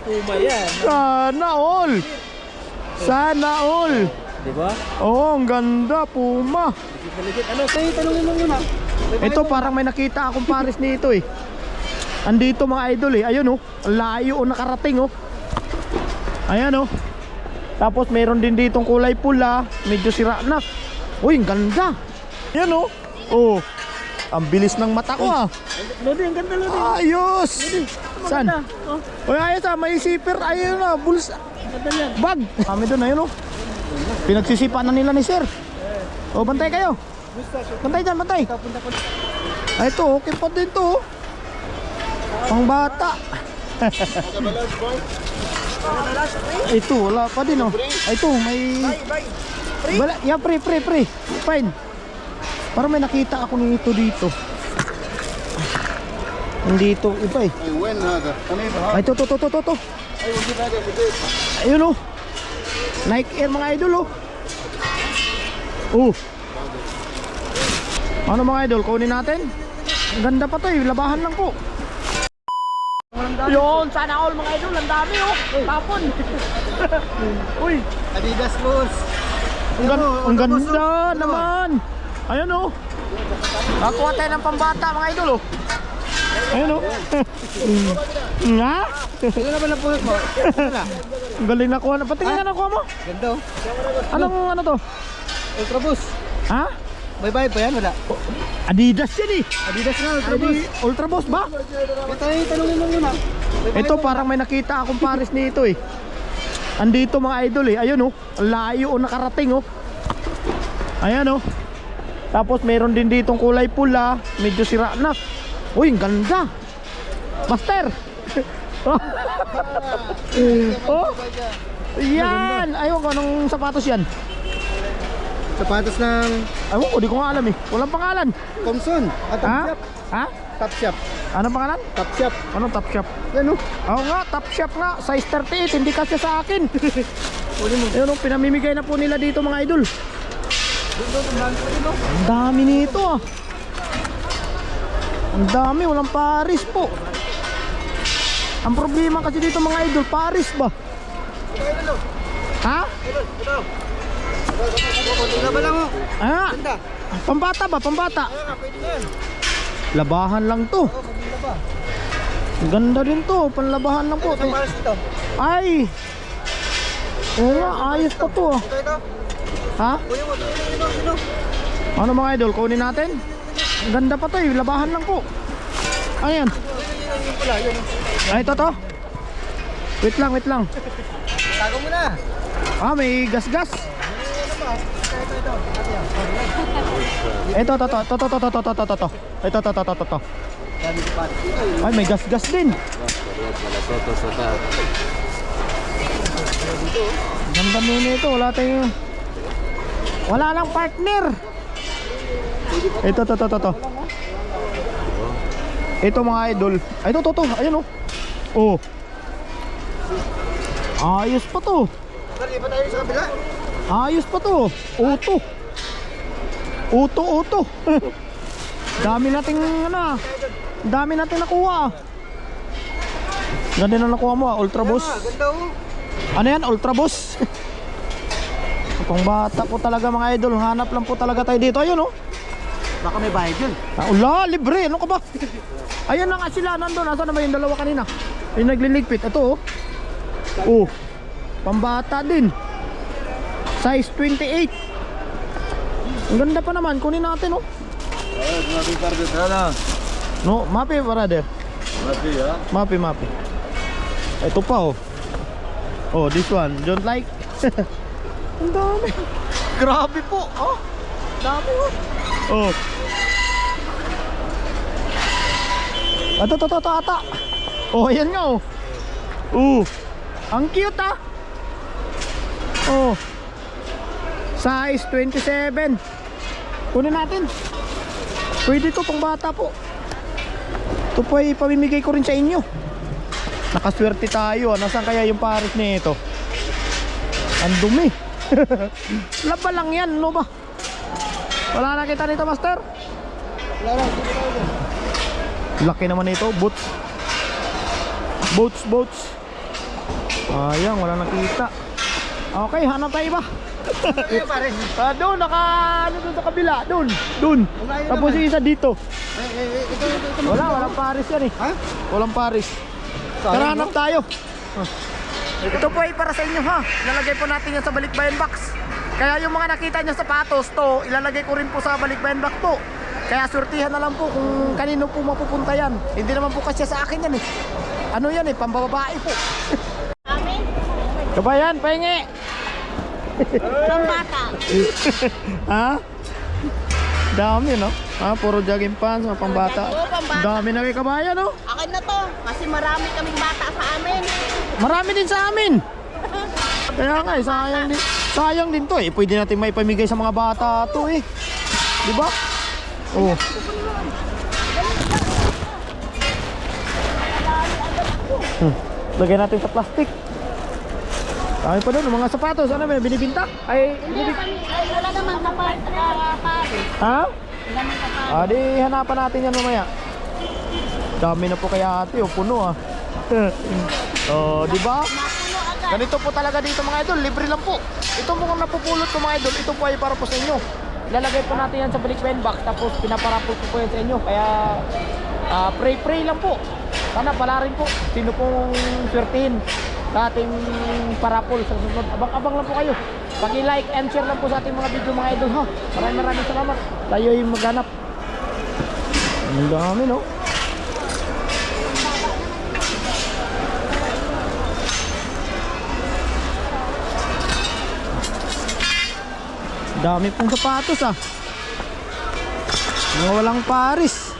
Puma yan. Sana all. Sana all. Di ba? Oh, ang ganda, Puma. Legit na legit. Ano, tanongin mo muna. Ito parang may nakita akong pares nito eh. Andito mga idol eh. Ayun oh. Ang layo oh nakarating oh. Ayan oh. Tapos meron din ditong kulay pula. Medyo sira na. Uy, ang ganda. Ayan oh. Oh. Ang bilis ng mata ko ah. Lodi, ang ganda Lodi. Ayos. Saan? Maganda. Oh, Uy, ayos ah. May zipper. Ayun na. Bulsa. ganda yan. Bag. Kami doon. Ayun oh. Pinagsisipan na nila ni sir. Oh, bantay kayo. Bantay dyan, bantay. Ay, ito, okay pa din to. oh. Pang bata. ito, wala pa din oh. Ay, ito, may... Wala, yeah, pre, pre, pre. Fine. Parang may nakita ako nito dito. Nandito, iba eh. I win, Haga. Ay, to, to, to, to, to, to. Ayun oh. Nike Air mga idol oh. Oh. Ano mga idol, kunin natin. Ang ganda pa to eh, labahan lang po. Yun, sana all mga idol, ang dami oh. Tapon. Uy. Adidas Bulls. Ang, gan ganda naman. Ayun oh. Nakuha tayo ng pambata mga idol oh. Ayun oh. Nga? Ano na ba na pulot mo? Ang galing nakuha na. Patingin nga nakuha mo. Ganda oh Anong ano to? Ultra Boost Ha? May bayad pa yan wala? Adidas yan eh. Adidas nga Ultra Boost Ultra ba? Ito yung tanongin mo muna Ito pa parang may nakita akong pares nito eh. Andito mga idol eh. Ayun oh. Layo oh nakarating oh. Ayan oh. Tapos meron din ditong kulay pula. Medyo sira na. Uy, ang ganda. Master. oh. Yan. Ayun ko, anong sapatos yan? Sapatos ng Ayun ko, di ko nga alam eh. Walang pangalan. Thompson At Top Ha? Shop Ha? Top Shop Anong pangalan? Top Shop Anong top shop? Yan oh Oo nga, top shop nga. Size 38, hindi kasi sa akin. Ayun, oh, pinamimigay na po nila dito mga idol. Ang dami nito ah. Ang dami, walang Paris po. Ang problema kasi dito mga idol, Paris ba? Ha? Ah, pambata ba? Pambata? Ah, Labahan lang to. Ganda din to, panlabahan lang po. Ay! Oo ayos pa to ah. Ito ito Ha? Ito ito ito Ano mga idol, kunin natin? Ang ganda pa to eh, labahan lang po. Pala, yun Ay, ito to. Wait lang, wait lang. Tago mo na Ah, may gas-gas. Ito, to, to, to, to, to, to, to, to, to, to. Ito, to, to, to, to, to. Dami ko pares dito eh Ay, may gas-gas din. Ganda nito ito, wala tayong... Wala lang partner. Ito, to, to, to, to. Ito mga idol. Ay, ito, to, to. Ayun, oh. Oh. Ayos pa to. Sorry, iba tayo sa kabila Ayos pa to. Uto. Uto, uto. dami nating ano ah. Dami nating nakuha ah. Ganda na nakuha mo ah, Ultra Boss. Oh Ano yan, Ultra Boss? Pang bata po talaga mga idol. Hanap lang po talaga tayo dito. Ayun oh. Baka may bayad yun. Ah, ula, libre. Ano ka ba? Ayun na nga sila. Nandun. Nasaan na ba yung dalawa kanina? Yung nagliligpit. Ito oh. Oh. Pambata din. Size 28. Ang ganda pa naman. Kunin natin oh. Ayun, mapi karde sana. No, mapi brother. Mapi ha? Mapi, mapi. Ito pa oh. Oh, this one. Don't like. Ang dami. Grabe po. Oh. Dami oh. Oh. Ito, ito, ito, ito, ata. Oh, ayan nga oh. Oh. Ang cute ah. Oh. Size 27. Kunin natin. Pwede to pang bata po. Ito po ay pamimigay ko rin sa inyo. Nakaswerte tayo. ah. Nasaan kaya yung pares nito? Ang dumi. Laba lang yan, no ba? Wala na kita nito, master? Wala lang. Laki naman nito, boots. Boots, boots. Ayang, wala nakita. Okay, hanap tayo ba? ah, doon, naka, ano doon sa kabila, doon, doon. Tapos yung isa dito. Eh, eh, eh, ito, ito, ito. Wala, walang Paris yan eh. Ha? Walang Paris. Tara, hanap tayo. Ah. Ito po ay para sa inyo ha. Ilalagay po natin yan sa balikbayan box. Kaya yung mga nakita nyo sapatos to, ilalagay ko rin po sa balikbayan box to. Kaya surtihan na lang po kung kanino po mapupunta yan. Hindi naman po kasi sa akin yan eh. Ano yan eh, pambababae po. Amin. Kabayan, pahingi. Pambata. ha? Dami no? Ha, puro jogging pants, mga pambata. Oo, pambata. Dami na kay kabayan no? Akin na to. Kasi marami kaming bata sa amin. Marami din sa amin. Kaya nga eh, sayang din. Sayang din to eh. Pwede natin may pamigay sa mga bata to eh. Di ba? Oh. Hmm. Lagay natin sa plastic. Dami pa doon, mga sapatos. Ano ba, binibinta? Ay, Hindi, ay, wala naman sa pa- sa pare. ha? Ah, di hanapan natin yan mamaya. Dami na po kaya ate, oh, puno ah. oh, di ba? Ganito po talaga dito mga idol, libre lang po. Ito po kung napupulot ko mga idol, ito po ay para po sa inyo. Ilalagay po natin yan sa balikbayan box tapos pinaparapol ko po yan sa inyo. Kaya ah, pray-pray lang po. Sana pala rin po. Sino pong swertihin sa ating parapol sa susunod. Abang-abang lang po kayo. Paki-like and share lang po sa ating mga video mga idol ha. Maraming maraming salamat. Tayo yung maghanap. Ang dami no. Dami pong sapatos ah. Mga walang Paris.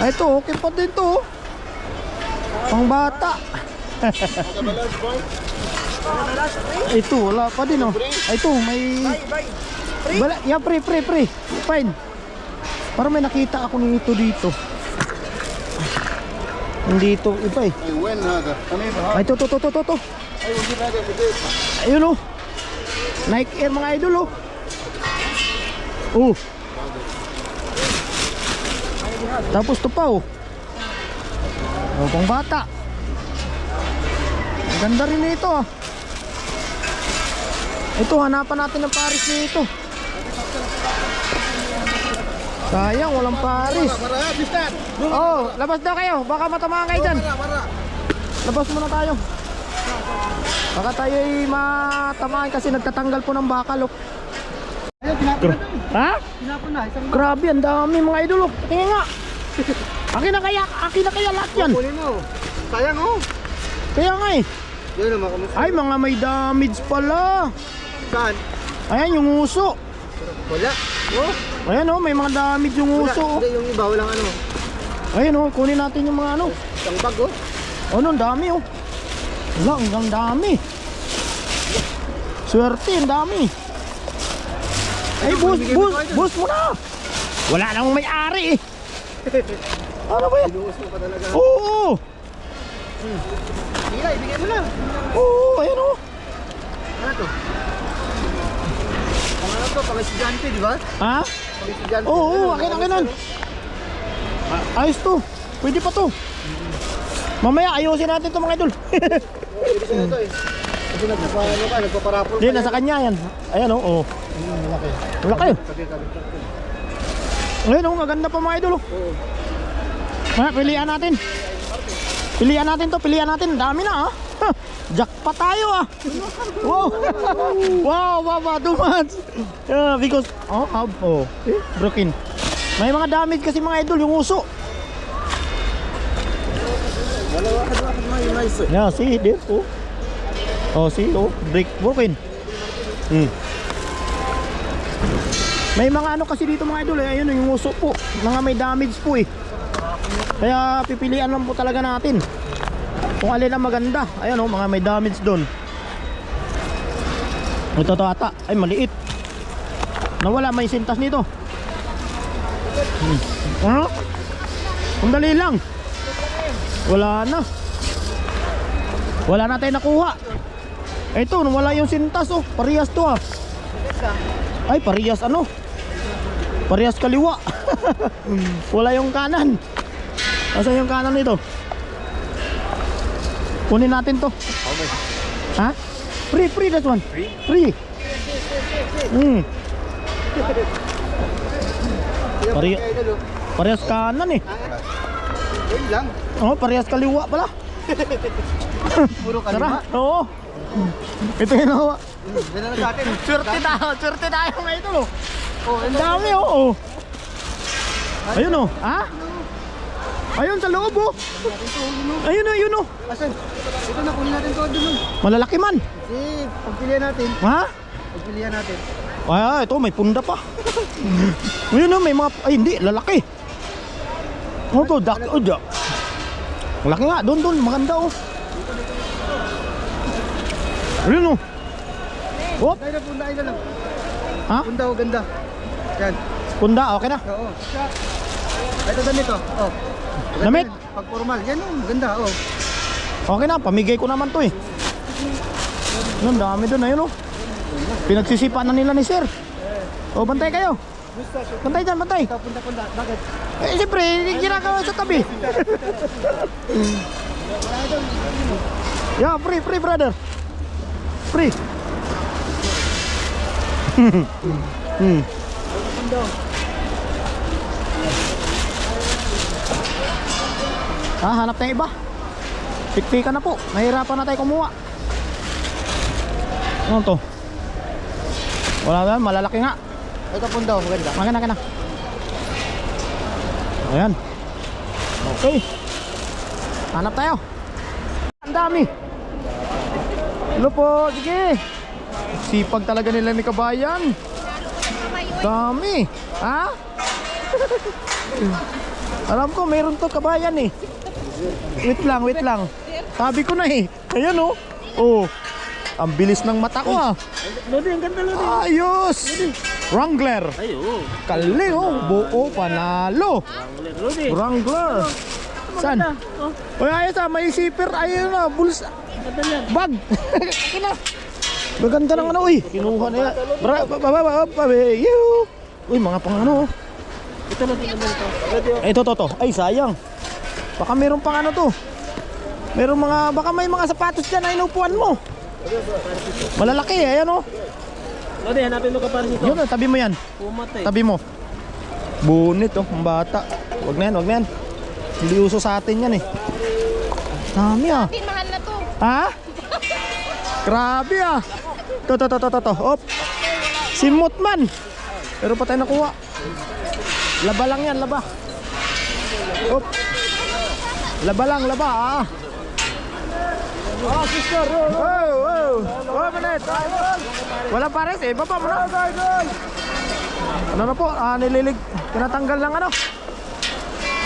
Ay ito, okay pa din to. oh. Pang bata. ito, wala pa din oh. Ito, may... Bala, yeah, pre, pre, pre. Fine. Parang may nakita ako nito dito. Nandito, iba eh. Ay, ito, ito, ito, ito, ito. Ay, hindi na agad. Hindi. Ayun oh. Nike Air mga idol oh. Oh. Tapos to pa oh. Oh, pang bata. Ang ganda rin ito ah. Ito, hanapan natin ng Paris nito. Sayang, walang Paris. Oh, labas daw kayo. Baka matamaan kayo dyan. Labas muna tayo. Baka tayo ay matamaan kasi nagtatanggal po ng bakal oh. Na. Ha? Na. Grabe, ang dami mga idol oh. Tingnan nga. Akin na kaya, akin na kaya lahat yan. kunin mo. Sayang oh. Kaya nga eh. Ay, mga may damage pala. Saan? Ayan yung uso. Wala. Oh, Ayan oh, may mga damage yung wala. uso. oh. Hindi, yung iba, walang ano. Ayan oh, kunin natin yung mga ano. Isang bag oh. Ano, ang dami oh. Wala, ang dami. Swerte, ang dami. Ay, Ito, bus, bibigyan bus, bus mo na. Wala nang may-ari eh. Ano ba yan? Binuhos mo pa talaga. Oo, Sige, ibigay mo na. oo, ayan oh. Ano to? Pang estudyante, di ba? Ha? Pang estudyante. Oo, oo, akin, akin? Ah, Ayos to. Pwede pa to. Mamaya ayusin natin to mga idol. Pwede sa'yo to eh. Kasi nagpapaano ka, nagpaparapol Hindi, nasa kanya yan. Ayan oh. oh. Hmm, malaki. Sabi. Ayun oh, maganda pa mga idol oh. Oo. Ha, pilihan natin. Pilihan natin to, pilihan natin. Dami na ah. Jackpot tayo ah. Wow. wow, wow, wow, too much. Yeah, because, oh, oh, eh, broken. May mga damage kasi mga idol, yung uso. Wala, wala, wala, yung nice eh. Yeah, see, there, oh. Oh, see, oh, break, broken. Hmm. May mga ano kasi dito mga idol, eh, ayun yung uso po. Mga may damage po eh. Kaya pipilian lang po talaga natin. Kung alin ang maganda. Ayun oh, mga may damage doon. Ito to ata. Ay, maliit. Nawala may sintas nito. Hmm. Ano? Ang dali lang. Wala na. Wala na tayo nakuha. Ito, wala yung sintas oh. Parehas to ah. Ay, parehas ano? Parehas kaliwa. wala yung kanan. Asa yung kanan nito? Kunin natin to. Ha? Free, free that one. Free? Free. Hmm. Pare parehas kanan eh. Yun lang. Oh, parehas kaliwa pala. Puro Tara. kalima. Oo. Ito yun oh. Yan na lang sa atin. Swerte tayo, swerte tayo ngayon ito oh. Oh, Ang dami oh. oh. Ayun oh. Ha? Ayun sa loob oh. Ayun oh, ayun oh. Asan? Ito na, kunin natin to doon. Malalaki man. Kasi, pagpilihan natin. Ha? Pagpilihan natin. Ah, ito may punda pa. Ayun oh, may mga ay hindi, lalaki. Ano to? Dak, oh, dak. Malaki nga, doon doon, maganda oh. Ayun oh. Hop, Ay na, punda, ay na lang. ha? Punda, oh, ganda. Yan. Punda, okay na. Oo. Ito damit oh. Damit? Pag formal. Yan oh, ganda oh. Okay na, pamigay ko naman to eh. Ang dami doon, ayun oh. Pinagsisipan na nila ni sir. Oh, bantay kayo. Bantay dyan, bantay. Punda. Bakit? Eh, siyempre, ginagawa sa tabi. yeah, free, free, brother. Free. hmm. Ah, hanap tayong iba. Pikpikan na po. Nahirapan na tayo kumuha. Ano to? Wala na, malalaki nga. Ito punda, oh, maganda. Makan na, na. Ayan. Okay. Hanap tayo. Ang dami. Hello po, sige. Sipag talaga nila ni Kabayan. Dami. Ha? Alam ko, meron to Kabayan eh. Wait lang, wait lang. Sabi ko na eh. Ayan oh. Oh. Ang bilis ng mata ko ah. Lodi, ang ganda Lodi. Ayos. Wrangler. Ay, oo. Kali oh, buo panalo. Lodi. Wrangler. Saan? Maganda. Oh, Oy, ayos ah, may zipper, ayun na, niyan. bag. Ina. Maganda ng ano, uy. Kinuha na yan. Bra, ba, ba, ba, ba, ba, ba, yuhu. Uy, mga pang ano. oh. Ito Lodi, ito, to, to. Ay, sayang. Baka meron pang ano to. Meron mga, baka may mga sapatos dyan na inupuan mo. Malalaki eh, ayan oh. Lodi, hanapin mo ka para nito. Yun, tabi mo yan. Pumat eh. Tabi mo. Bunit oh, ang bata. Wag na yan, wag na yan. Hindi uso sa atin yan eh. Dami ah. Mahal na to. Ha? Grabe ah. To, to, to, to, to, to. Op. Simot man. Pero pa tayo nakuha. Laba lang yan, laba. Op. Laba lang, laba ah. Oh, sister. Oh, oh. Oh, manet. Wala pares eh. Baba mo na. Ano na po? Ah, nililig. Tinatanggal ng ano.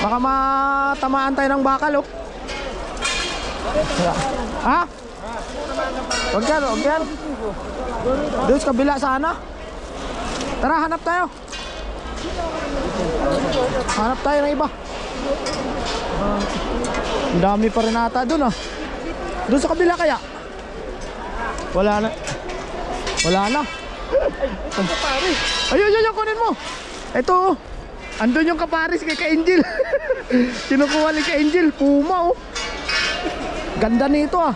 Baka matamaan tayo ng bakal oh. Ha? Huwag yan, huwag yan. Doon sa kabila sana. Tara, hanap tayo. Hanap tayo ng iba. Ah, Ang dami pa rin ata doon ah. Doon sa kabila kaya? Wala na. Wala na. Ayun, yun, yun, kunin mo. Ito, oh. andun yung kaparis kay Ka-Angel. Kinukuha ni Ka-Angel, puma oh. Ganda nito ah.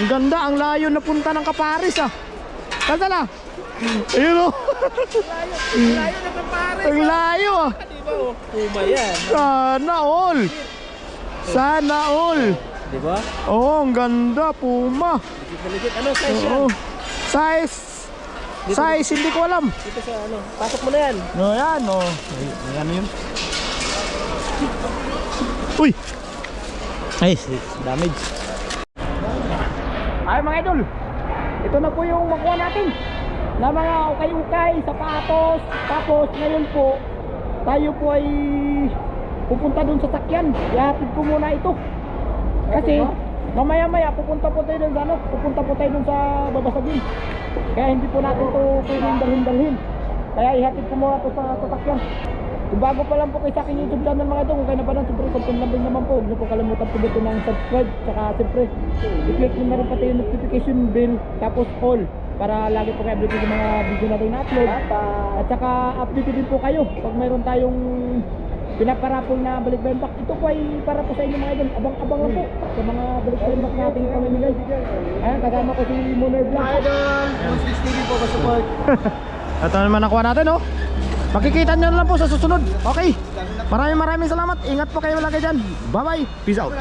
Ang ganda, ang layo na punta ng kaparis ah. Kasa na? Ayun oh. Layo na ka pare. Ang layo ah. Di ba oh? Puma yan. Sana all. Sana all. Di ba? Oo, ang ganda, puma. Legit na legit. Ano size yan? Oo. Size. Size, hindi ko alam. Dito sa ano. Pasok mo na yan. No, yan. Ay, ay, ano yun? Uy! Ay, damage. Ay, mga idol. Ito na po yung makuha natin. Na mga ukay-ukay, sapatos. Tapos, ngayon po, tayo po ay pupunta dun sa sakyan. Ihatid ko muna ito. Kasi, mamaya-maya, pupunta po tayo dun sa ano, pupunta po tayo dun sa babasagin. Kaya hindi po natin ito pwedeng dalhin-dalhin. Kaya ihatid ko muna ito sa sasakyan. Kung bago pa lang po kayo sa aking YouTube channel mga ito, kung kayo na pa lang, siyempre, kung lang din naman po, huwag niyo po kalimutan po dito ng subscribe, tsaka siyempre, i-click nyo na rin pati yung notification bell, tapos all, para lagi po kayo update yung mga video natin na-upload. At saka update din po kayo pag mayroon tayong pinaparapol na balik-balik. Ito po ay para po sa inyo mga idol. Abang-abang lang po sa mga balik-balik nating pamimigay. Ayan, kasama ko si Moner Vlog. Idol, Monsters TV po, pa-support. Ito naman nakuha natin, oh. Makikita nyo na lang po sa susunod. Okay. Maraming maraming salamat. Ingat po kayo lagi dyan. Bye-bye. Peace out.